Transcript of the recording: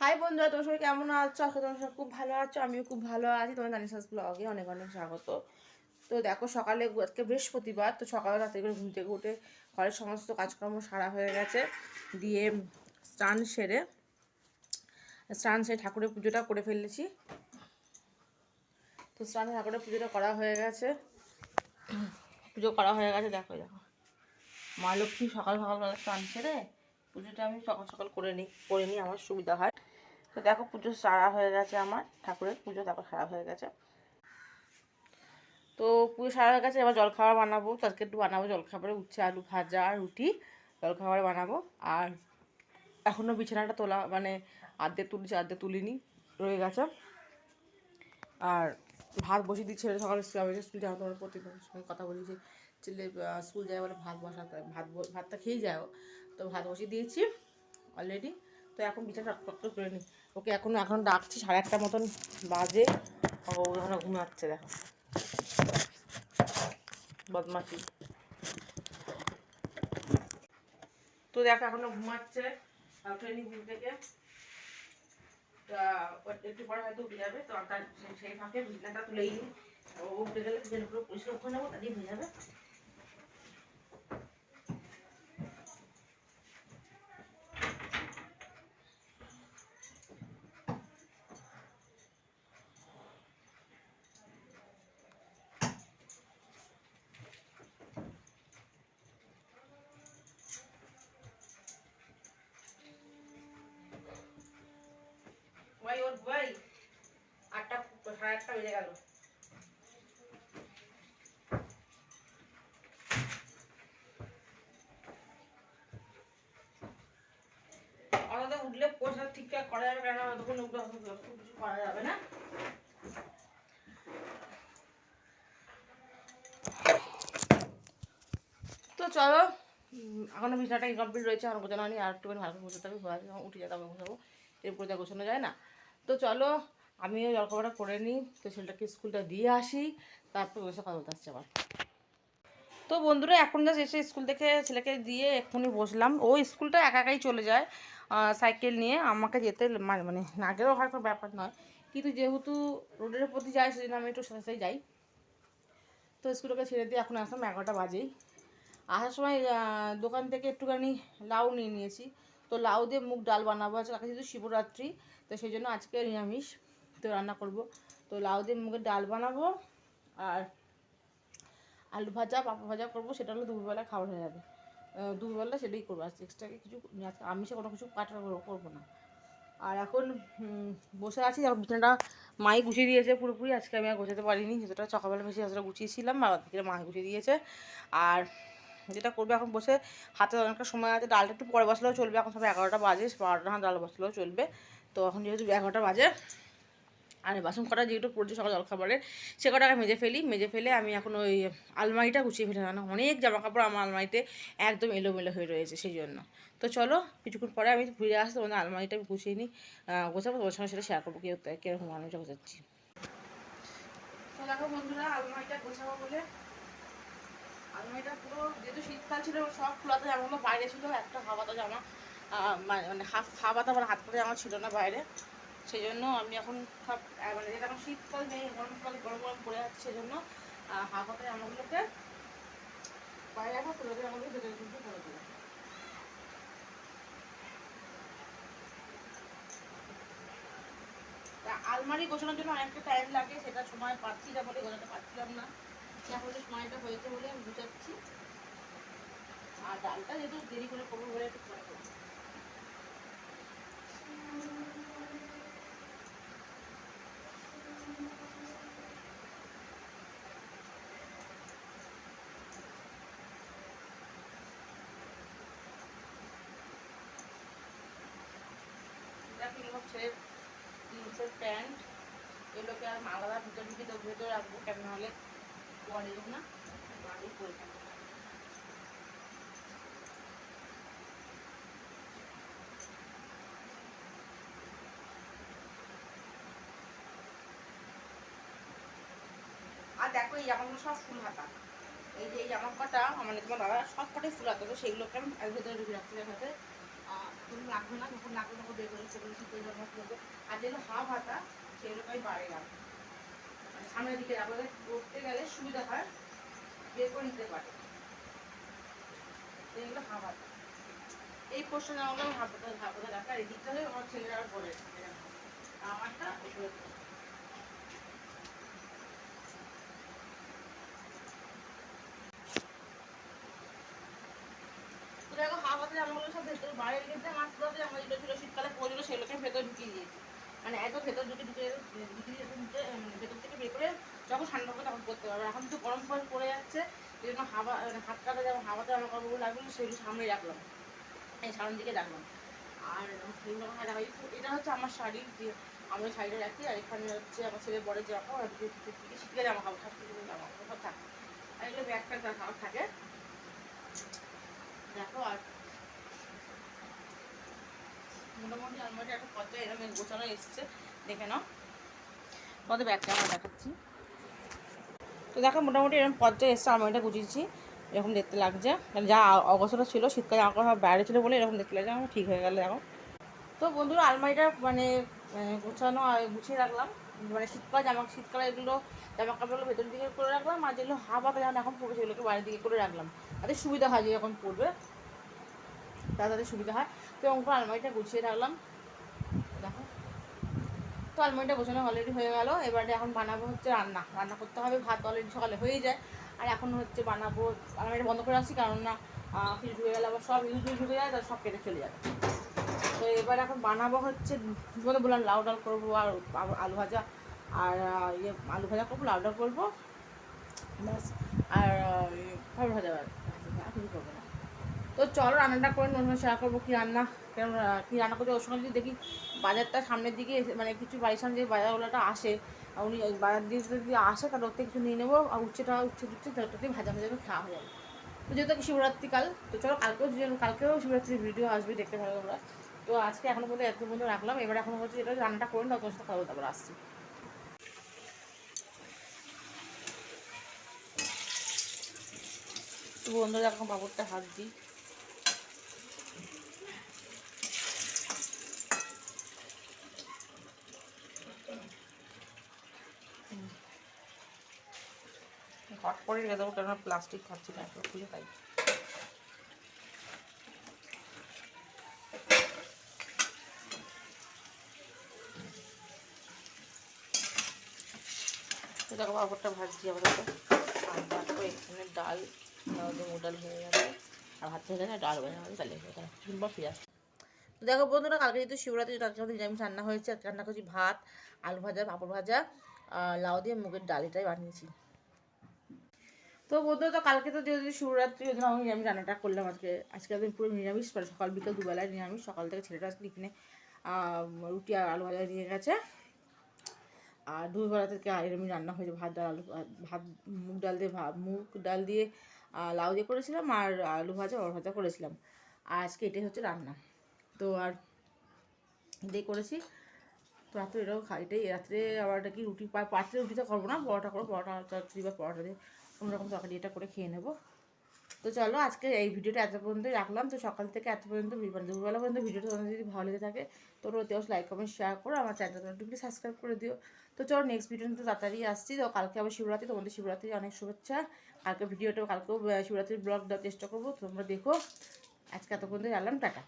High বন্ধুরা, তোমার সবাই কেমন আছো? আজকে তোমার সব খুব ভালো আছো, আমিও খুব ভালো আছি। তোমার জানিস ব্লগে অনেক অনেক স্বাগত। তো দেখো, সকালে আজকে বৃহস্পতিবার, তো সকালে রাতে করে ঘুম থেকে উঠে ঘরের সমস্ত কাজকর্ম সারা হয়ে গেছে। দিয়ে স্নান সেরে স্নান সেরে ঠাকুরের পুজোটা করে ফেলেছি। তো স্নান ঠাকুরের পুজোটা করা হয়ে গেছে। পুজো করা হয়ে গেছে, দেখো দেখো। মা লক্ষ্মী সকাল সকালবেলা স্নান সেরে পুজোটা আমি সকাল সকাল করে নিই করে নিই, আমার সুবিধা হয়। তো দেখো পুজো সারা হয়ে গেছে আমার, ঠাকুরের পুজো তারপর সারা হয়ে গেছে। তো পুজো সারা হয়ে গেছে, এবার জলখাবার বানাবো। তো আজকে একটু বানাবো জলখাবারে উচ্ছে, আলু ভাজা রুটি। জলখাবারে বানাবো। আর এখনও বিছানাটা তোলা মানে আর্ধেক তুলছি আর্ধেক তুলিনি, রয়ে গেছে। আর ভাত বসিয়ে দিচ্ছে সকালে আমি স্কুল যাওয়া তোমার প্রতিদিনের সঙ্গে কথা বলি যে, ছেলে স্কুল যায় বলে ভাত বসাতে ভাত ভাতটা খেয়েই যায়। তো ভাত বসিয়ে দিয়েছি অলরেডি তো এখন বিছানা করে নিই। ওকে এখন এখন ডাকছি, সাড়ে একটা মতন বাজে। ও ওখানে ঘুমাচ্ছে, দেখো। বদমাসি তো দেখো, এখনও ঘুমাচ্ছে। ট্রেনিং ঘুম থেকে। তা একটু পরে হয়তো উঠে যাবে। তো তার সেই- ফাঁকে বিছানাটা তুলেই ও উঠে গেলে পুরো পরিষ্কার করে নেব তাতেই হয়ে যাবে। উঠলে পোষা ঠিকঠাক করা যাবে কেন কিছু করা যাবে না। তো চলো এখনও বিছানাটা ইনকমপ্লিট রয়েছে আমার গোছানো হয়নি, আর একটুখানি ভালো করে গোছাতে হবে উঠে যেতে হবে গোছাবো এরপরে যা গোছানো যায় না। তো চলো, আমিও জলখাবারটা করে নিই। তো ছেলেটাকে স্কুলটা দিয়ে আসি, তারপর বসে কথা বলতে আসছে আবার। তো বন্ধুরা, এখন জাস্ট এসে স্কুল থেকে ছেলেকে দিয়ে এক্ষুনি বসলাম। ও স্কুলটা একা একাই চলে যায় সাইকেল নিয়ে। আমাকে যেতে মানে না গেলেও হয়, কোনো ব্যাপার নয়। কিন্তু যেহেতু রোডের প্রতি যাই সেজন্য আমি একটু সাথে যাই। তো স্কুলটাকে ছেড়ে দিয়ে এখন আসলাম এগারোটা বাজেই। আসার সময় দোকান থেকে একটুখানি লাউ নিয়ে নিয়েছি। তো লাউ দিয়ে মুগ ডাল বানাবো। আছে আজকে যেহেতু শিবরাত্রি তো সেই জন্য আজকে নিরামিষ তো রান্না করব। তো লাউ দিয়ে মুগের ডাল বানাবো আর আলু ভাজা পাপা ভাজা করব, সেটা হলো দুপুরবেলা খাবার হয়ে যাবে। দুপুরবেলা সেটাই করব, আজকে এক্সট্রা কিছু আজকে আমিষে কোনো কিছু কাটা করব না। আর এখন বসে আছি এখন বিছানাটা মাই গুছিয়ে দিয়েছে পুরোপুরি, আজকে আমি আর গোছাতে পারিনি যেটা সকালবেলা বেশি আসলে গুছিয়েছিলাম আর দিকে মাই গুছিয়ে দিয়েছে। আর যেটা করবে এখন বসে, হাতে অনেকটা সময় আছে, ডালটা একটু পরে বসলেও চলবে, এখন সব এগারোটা বাজে, বারোটা ডাল বসলেও চলবে। তো এখন যেহেতু এগারোটা বাজে, আর বাসন কটা যেহেতু পড়ছে সকাল জলখাবারে, সে কটাকে মেজে ফেলি। মেজে ফেলে আমি এখন ওই আলমারিটা গুছিয়ে ফেলে না অনেক জামা কাপড় আমার আলমারিতে একদম এলোমেলো হয়ে রয়েছে সেই জন্য। তো চলো, কিছুক্ষণ পরে আমি ফিরে আসতে তোমাদের আলমারিটা আমি গুছিয়ে নিই গোছাবো তোমার সঙ্গে সেটা শেয়ার করব কেউ কীরকম আলমারিটা গোছাচ্ছি। দেখো বন্ধুরা, আলমারিটা গোছাবো বলে আলমারিটা পুরো, যেহেতু শীতকাল ছিল, সব খোলাতে জামাগুলো বাইরে ছিল, একটা হাওয়াতা জামা। মানে হাফ হাওয়াতা মানে হাত পাতা আমার ছিল না বাইরে। সেই জন্য আমি এখন সব মানে যেটা এখন শীতকাল নেই গরমকাল গরম গরম পড়ে যাচ্ছে সেই জন্য হাফ হাতা জামাগুলোকে বাইরে রাখা খোলাতে জামাগুলো ভেতরে কিন্তু করে তা আলমারি গোছানোর জন্য অনেকটা টাইম লাগে, সেটা সময় পাচ্ছি না বলে গোছাতে পারছিলাম না। এখন যে সময়টা হয়েছে বলে আমি গুছাচ্ছি আর ডালটা যেহেতু দেরি করে করব বলে একটু দেখো ছেলের জিন্সের প্যান্ট, এগুলোকে আর ভিতর রাখব, কেন নাহলে না? বাড়ি আর দেখো, এই জামাগুলো সব ফুল হাতা। এই যে এই জামা কটা মানে তোমার দাদা সব কটাই ফুল হাতা, তো সেগুলোকে আমি ভেতরে ঢুকে রাখছি, যাতে কোনো লাগবে না, যখন লাগবে তখন বের করে সেগুলো শীতের জন্য করব আর যেগুলো হাফ হাতা সেগুলো আমি বাড়ি রাখব মানে সামনের দিকে রাখব করতে গেলে সুবিধা হয়, বের করে নিতে পারে। এগুলো হাফ হাতা। এই পোর্শন আমাকে আমি হাফ হাতা হাফ হাতা রাখা এদিকটা হয়ে আমার ছেলেরা পরে আমারটা উপরে দেবো। তো দেখো হাফ হাতে জামাগুলো সব ভেতরে বাইরে রেখেছে মাছ ধরে আমরা যেগুলো ছিল শীতকালে পরেগুলো সেগুলোকে ভেতরে ঢুকিয়ে দিয়েছি। মানে এত ভেতর ঢুকে ঢুকে ঢুকিয়ে ঢুকে, ভেতর থেকে বের করে যখন ঠান্ডা হবে তখন করতে পারবে এখন তো গরম ফল পড়ে যাচ্ছে এই জন্য হাওয়া মানে হাত কাটা যেমন হাওয়াতে জামা কাপড়গুলো লাগবে সেগুলো সামনে রাখলাম। এই সামনের দিকে রাখলাম। আর সেগুলো আমার রাখা এটা হচ্ছে আমার শাড়ি যে আমি শাড়িটা রাখি আর এখানে হচ্ছে আমার ছেলের বড় জামা আর দিকে শীতের জামা কাপড় সব কিছু জামা কাপড় সব থাকে। আর এগুলো ব্যাগ থাকে দেখো আর মোটামুটি আলমারিটা একটা পর্যায়ে এরকম গোছানো এসছে। দেখে নাও। তোমাদের ব্যাগটা আমরা দেখাচ্ছি। তো দেখো, মোটামুটি এরকম পর্যায়ে এসছে, আলমারিটা গুছিয়েছি এরকম দেখতে লাগছে। মানে যা অবস্থাটা ছিল, শীতকালে আমার সব বাইরে ছিল বলে এরকম দেখতে লাগছে, আমার ঠিক হয়ে গেল এখন তো বন্ধুরা, আলমারিটা মানে গোছানো গুছিয়ে রাখলাম। মানে শীতকালে, জামা শীতকালে এগুলো জামা কাপড়গুলো ভেতর দিকে করে রাখলাম আর যেগুলো হাতে যেমন এখন পড়বে সেগুলোকে বাইরের দিকে করে রাখলাম। তাতে সুবিধা হয় যে যখন পড়বে। তাদের সুবিধা হয়। তো এরকম করে আলমারিটা গুছিয়ে রাখলাম। দেখো। তো আলমারিটা গোছানো অলরেডি হয়ে গেল। এবারে এখন বানাবো হচ্ছে রান্না। রান্না করতে হবে ভাত অলরেডি সকালে হয়েই যায়। আর এখন হচ্ছে বানাবো আলমারিটা বন্ধ করে রাখছি কারণ না কিছু ঢুকে গেলে আবার সব ইউজ ঢুকে যায় তার সব কেটে চলে যাবে। তো এবার এখন বানাবো হচ্ছে তোমাদের বললাম লাউ ডাল করব আর আলু ভাজা। আর ইয়ে আলু ভাজা করব লাউ ডাল করব। ব্যাস। আর ইয়ে, ভাজা। আর করব? না তো চলো রান্নাটা করে নতুন শেয়ার করব কী রান্না। কেন কী রান্না করছি ওর সঙ্গে যদি দেখি বাজারটা সামনের দিকে মানে কিছু বাড়ির সামনে যে বাজারগুলোটা আসে উনি বাজার দিয়ে যদি আসে, তাহলে ওর থেকে কিছু নিয়ে নেব, আর উচ্ছেটা, উচ্ছে উচ্ছে ওটাতে ভাজা ভাজা করে খাওয়া হয়ে যাবে। তো যেহেতু কি শিবরাত্রি কাল, তো চলো কালকেও কালকেও শিবরাত্রির ভিডিও আসবে দেখতে পারো তোমরা। তো আজকে এখনও পর্যন্ত এত পর্যন্ত রাখলাম, এবার এখন হচ্ছে এটা রান্নাটা করে না সাথে খাব তারপর আসছি। বন্ধুরা, এখন পাপড়টা হাত দিই। হট করে রেখে দেবো, কেননা প্লাস্টিক খাচ্ছি না একটু খুলে খাই তো দেখো পাপড়টা ভাজছি আপাতত। আর তারপর এখানে ডাল ডাল হয়ে গেছে। আর ভাত হয়ে আর ডাল হয়ে গেছে তাহলে কিছুক্ষণ ফিরে আসছি দেখো বন্ধুরা, কালকে যেহেতু শিবরাত্রি আজকে আমাদের নিরামিষ রান্না হয়েছে রান্না করছি ভাত, আলু ভাজা, পাঁপড় ভাজা লাউ দিয়ে মুগের ডাল এটাই বানিয়েছি। তো বন্ধুরা, তো কালকে তো যেহেতু শিবরাত্রি ওই জন্য আমি নিরামিষ রান্নাটা করলাম আজকে। আজকে একদিন পুরো নিরামিষ মানে সকাল বিকাল দুবেলায় নিরামিষ। সকাল থেকে ছেলেটা আজকে টিফিনে রুটি আর আলু ভাজা নিয়ে গেছে। আর দুপুরবেলা থেকে এরকমই রান্না হয়েছে, ভাত, ডাল আলু ভাত, মুগ ডাল দিয়ে ভাত মুগ ডাল দিয়ে লাউ দিয়ে করেছিলাম আর আলু ভাজা, ওর ভাজা করেছিলাম। আর আজকে এটাই হচ্ছে রান্না। তো আর এটাই করেছি। তো রাত্রে এটাও খাই, এটাই রাত্রে আবার কি রুটি পাত্রে রুটিটা করব না, পরোটা করব, পরোটা চচ্চড়ি বা পরোটা দিয়ে কোনোরকম তরকারি এটা করে খেয়ে নেব। তো চলো আজকে এই ভিডিওটা এত পর্যন্ত রাখলাম। তো সকাল থেকে এত পর্যন্ত মানে দুপুরবেলা পর্যন্ত ভিডিওটা তোমাদের যদি ভালো লেগে থাকে তোমরা অতি অবশ্যই লাইক কমেন্ট শেয়ার করো। আমার চ্যানেলটা প্লিজ সাবস্ক্রাইব করে দিও। তো চলো নেক্সট ভিডিও তো তাড়াতাড়ি আসছি। তো কালকে আবার শিবরাত্রি, তোমাদের শিবরাত্রি অনেক শুভেচ্ছা। কালকে ভিডিওটা কালকেও শিবরাত্রির ব্লগ দেওয়ার চেষ্টা করব। তোমরা দেখো। আজকে এত পর্যন্ত জানলাম টাটা।